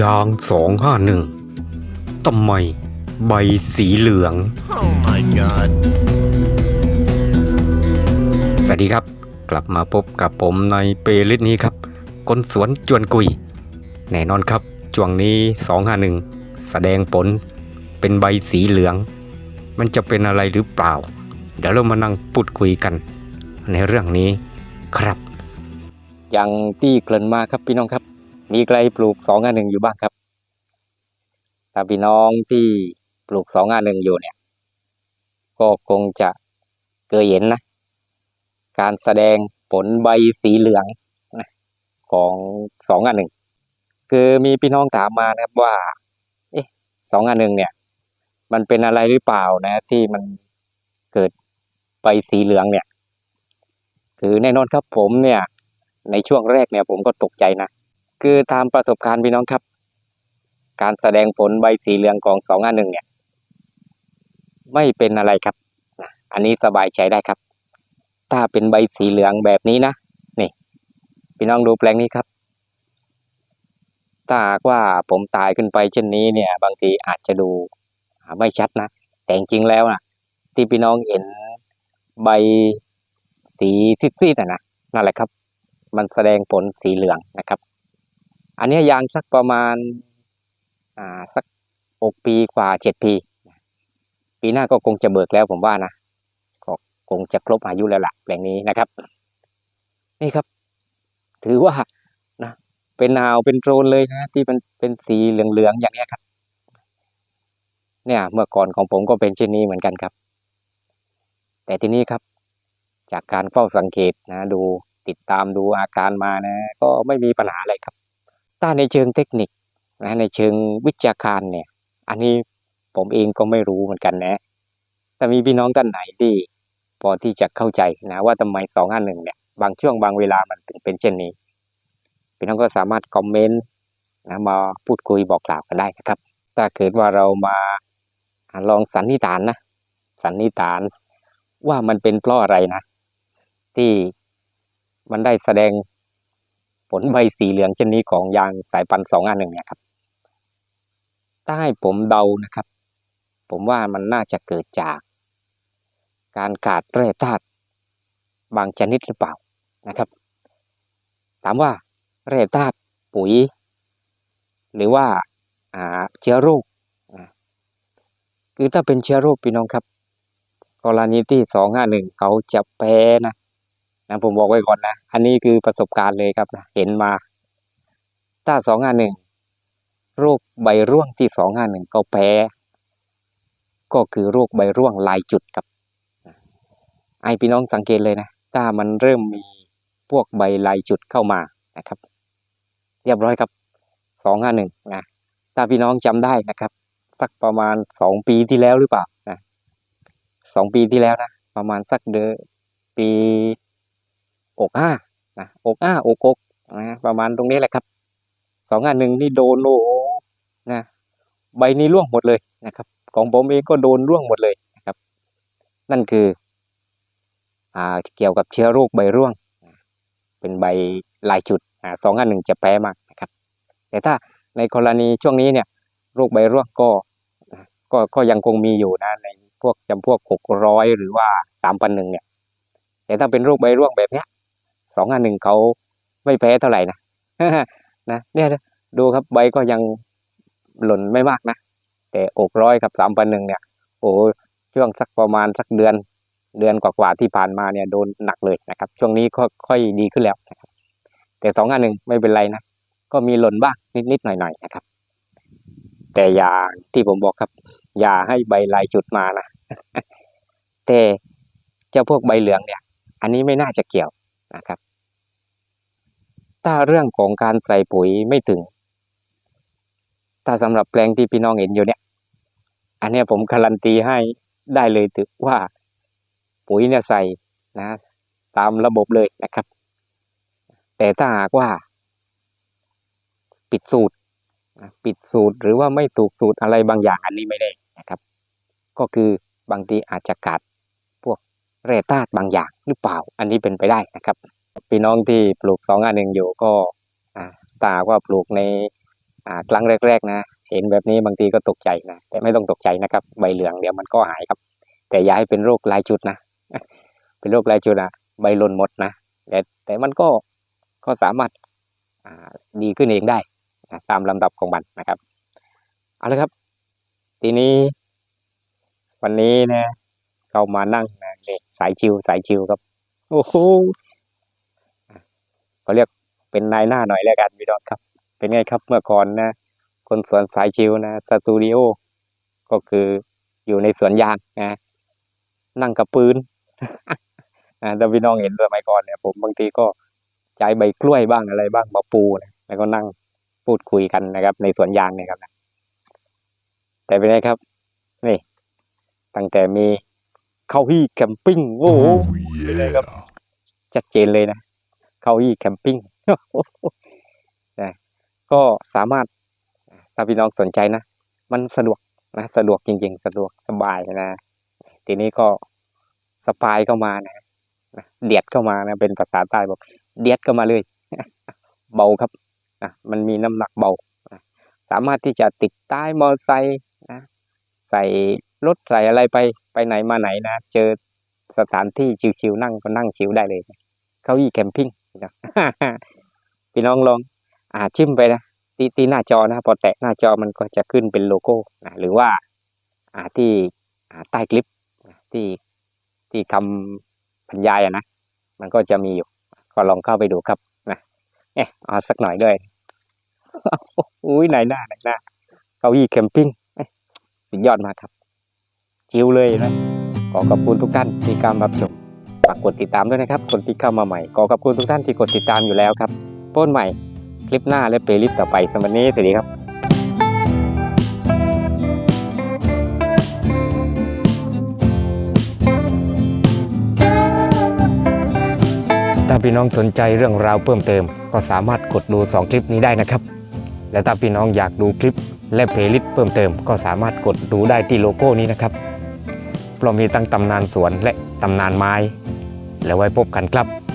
ยางสองห้าหนึ่งทำไมใบสีเหลือง Oh my god. สวัสดีครับ กลับมาพบกับผมในเปลิสนี้ครับคนสวนจวนกุย แน่นอนครับช่วงนี้251แสดงผลเป็นใบสีเหลือง มันจะเป็นอะไรหรือเปล่า เดี๋ยวเรามานั่งพูดคุยกัน ในเรื่องนี้ครับ อย่างที่เกริ่นมาครับพี่น้องครับ มีใครปลูก251อยู่บ้างครับ ถ้าพี่น้องที่ปลูก251อยู่เนี่ย ก็คงจะเคยเห็นนะ การแสดงผลใบสีเหลืองของสองอันหนึ่งคือมีพี่น้องถามมานะครับว่า เอ๊ะสองอันหนึ่งเนี่ย มันเป็นอะไรหรือเปล่านะ ที่มันเกิดใบสีเหลืองเนี่ย คือแน่นอนครับผมเนี่ย ในช่วงแรกเนี่ยผมก็ตกใจนะ คือตามประสบการณ์พี่น้องครับ การแสดงผลใบสีเหลืองของสองอันหนึ่งเนี่ย ไม่เป็นอะไรครับ อันนี้สบายใจได้ครับ ถ้าเป็นใบสีเหลืองแบบนี้นะนี่ พี่น้องดูแปลงนี้ครับถ้าหากว่าผมตายขึ้นไปเช่นนี้เนี่ย บางทีอาจจะดูไม่ชัดนะ แต่จริงแล้วนะที่พี่น้องเห็นใบสีซีดๆนะนะนั่นแหละครับ มันแสดงผลสีเหลืองนะครับ อันนี้ยางสักประมาณอ่าสักหกปีกว่าเจ็ดปี ปีหน้าก็คงจะเบิกแล้วผมว่านะก็คงจะครบอายุแล้วล่ะแปลงนี้นะครับ นี่ครับ ถือว่านะเป็นนาวเป็นโดรนเลยนะที่มันเป็นสีเหลืองๆอย่างนี้ครับ เนี่ยเมื่อก่อนของผมก็เป็นเช่นนี้เหมือนกันครับ แต่ทีนี้ครับ จากการเฝ้าสังเกตนะ ดูติดตามดูอาการมานะ ก็ไม่มีปัญหาอะไรครับ ถ้าในเชิงเทคนิคนะในเชิงวิชาการเนี่ย อันนี้ผมเองก็ไม่รู้เหมือนกันนะแต่มีพี่น้องท่านไหนที่พอที่จะเข้าใจนะว่าทำไมสองอันหนึ่งเนี่ย บางช่วงบางเวลามันถึงเป็นเช่นนี้ พี่น้องก็สามารถคอมเมนต์นะมาพูดคุยบอกกล่าวกันได้นะครับ ถ้าเกิดว่าเรามาลองสันนิษฐานนะสันนิษฐานว่ามันเป็นเพราะอะไรนะ ที่มันได้แสดง ผลใบสีเหลืองเช่นนี้ของยางสายพันธุ์สองอันหนึ่งเนี่ยครับถ้าให้ผมเดานะครับ ผมว่ามันน่าจะเกิดจาก การขาดแร่ธาตุบางชนิดหรือเปล่านะครับ ถามว่าแร่ธาตุปุ๋ย หรือว่าเชื้อโรคคือถ้าเป็นเชื้อโรคพี่น้องครับ กรณีที่สองห้าหนึ่งเขาจะแพ้นะ นะผมบอกไว้ก่อนนะ อันนี้คือประสบการณ์เลยครับนะเห็นมา ถ้าสองห้าหนึ่งโรคใบร่วงที่สองห้าหนึ่งเขาแพ้ ก็คือโรคใบร่วงลายจุดครับ ไอพี่น้องสังเกตเลยนะ ถ้ามันเริ่มมีพวกใบลายจุดเข้ามานะครับ เรียบร้อยครับสองห้าหนึ่งนะ ถ้าพี่น้องจำได้นะครับ สักประมาณสองปีที่แล้วหรือเปล่านะสองปีที่แล้วนะ ประมาณสักเดือนปี อกห้านะอกห้าอกอกนะประมาณตรงนี้แหละครับสองห้าหนึ่งนี่โดนโอ้นะใบนี้ร่วงหมดเลยนะครับ ของผมเองก็โดนร่วงหมดเลยนะครับ นั่นคืออ่าเกี่ยวกับเชื้อโรคใบร่วง เป็นใบลายจุดอ่าสองอันหนึ่งจะแพ้มากนะครับ แต่ถ้าในกรณีช่วงนี้เนี่ยโรคใบร่วงก็ก็ก็ยังคงมีอยู่นะในพวกจำพวกหกร้อยหรือว่าสามพันหนึ่งเนี่ย แต่ถ้าเป็นโรคใบร่วงแบบเนี้ย สองอันหนึ่งเขาไม่แพ้เท่าไหร่นะนะเนี่ยดูครับใบก็ยังหล่นไม่มากนะ แต่อกร้อยกับสามพันหนึ่งเนี่ย โอ้ช่วงสักประมาณสักเดือน เดือนกว่าๆที่ผ่านมาเนี่ยโดนหนักเลยนะครับ ช่วงนี้ก็ค่อยดีขึ้นแล้วนะครับ แต่สองอันหนึ่งไม่เป็นไรนะ ก็มีหล่นบ้างนิดๆหน่อยๆนะครับ แต่อย่าที่ผมบอกครับ อย่าให้ใบลายจุดมานะแต่เจ้าพวกใบเหลืองเนี่ย อันนี้ไม่น่าจะเกี่ยวนะครับ ถ้าเรื่องของการใส่ปุ๋ยไม่ถึง ถ้าสำหรับแปลงที่พี่น้องเห็นอยู่เนี่ย อันนี้ผมการันตีให้ได้เลยถือว่าปุ๋ยเนี่ยใส่นะ ตามระบบเลยนะครับ แต่ถ้าหากว่า ปิดสูตรนะปิดสูตรหรือว่าไม่ถูกสูตรอะไรบางอย่างอันนี้ไม่ได้นะครับ ก็คือบางทีอาจจะขาดพวกแร่ธาตุบางอย่างหรือเปล่า อันนี้เป็นไปได้นะครับ พี่น้องที่ปลูกสองอันหนึ่งอยู่ก็ตาว่าปลูกในครั้งแรก ๆ นะ เห็นแบบนี้บางทีก็ตกใจนะ แต่ไม่ต้องตกใจนะครับ ใบเหลืองเดี๋ยวมันก็หายครับ แต่อย่าให้เป็นโรคลายจุดนะ เป็นโรคลายจุดอะใบหล่นหมดนะ แต่แต่มันก็ก็สามารถดีขึ้นเองได้นะตามลำดับของมันนะครับ เอาละครับ ทีนี้ วันนี้นะเรามานั่งนะนี่สายชิวสายชิวครับ โอ้โห เขาเรียกเป็นนายหน้าหน่อยแล้วกันพี่ดอกครับ เป็นไงครับเมื่อก่อนนะ คนสวนสายชิวนะสตูดิโอก็คืออยู่ในสวนยางนะนั่งกับปืนอ่าถ้าพี่น้องเห็นสมัยก่อนเนี่ยผมบางทีก็ใช้ใบกล้วยบ้างอะไรบ้างมาปูนะแล้วก็นั่งพูดคุยกันนะครับ ในสวนยางเนี่ยครับนะแต่เป็นไงครับนี่ตั้งแต่มีเข้าที่แคมปิ้งโอ้โห Oh, yeah. ชัดเจนเลยนะ เข้าที่แคมปิ้งนะก็สามารถถ้าพี่น้องสนใจนะ มันสะดวกนะ สะดวกจริง ๆ สะดวกสบายนะ ทีนี้ก็สปายเข้ามานะเดียดเข้ามานะเป็นภาษาใต้บอกเดียดเข้ามาเลย เบาครับนะมันมีน้ำหนักเบาสามารถที่จะติดใต้มอไซค์นะใส่รถใส่อะไรไปไปไหนมาไหนนะ เจอสถานที่ชิวๆนั่งก็นั่งชิวได้เลยเก้าอี้แคมปิ้ง นะพี่น้องลองอ่าจิ้มไปนะที่ที่หน้าจอนะพอแตะหน้าจอมันก็จะขึ้นเป็นโลโก้นะหรือว่าอ่าที่อ่าใต้คลิปที่ที่คำบรรยายอะนะมันก็จะมีอยู่ ก็ลองเข้าไปดูครับนะเอ๊ะเอาสักหน่อยด้วยอุ้ยไหนหน้าไหนหน้าเก้าอี้แคมปิ้งสุดยอดมากครับ จิวเลยนะขอขอบคุณทุกท่านที่การรับชม ฝากกดติดตามด้วยนะครับ คนที่เข้ามาใหม่ขอขอบคุณทุกท่านที่กดติดตามอยู่แล้วครับโป้นใหม่คลิปหน้าและเพลย์ลิสต์ต่อไปสำหรับนนี้สวัสดีครับถ้าพี่น้องสนใจเรื่องราวเพิ่มเติม ก็สามารถกดดู 2 คลิปนี้ได้นะครับ และถ้าพี่น้องอยากดูคลิปและเพลย์ลิสต์เพิ่มเติม ก็สามารถกดดูได้ที่โลโก้นี้นะครับ เพราะมีตั้งตำนานสวนและตำนานไม้ แล้วไว้พบกันครับ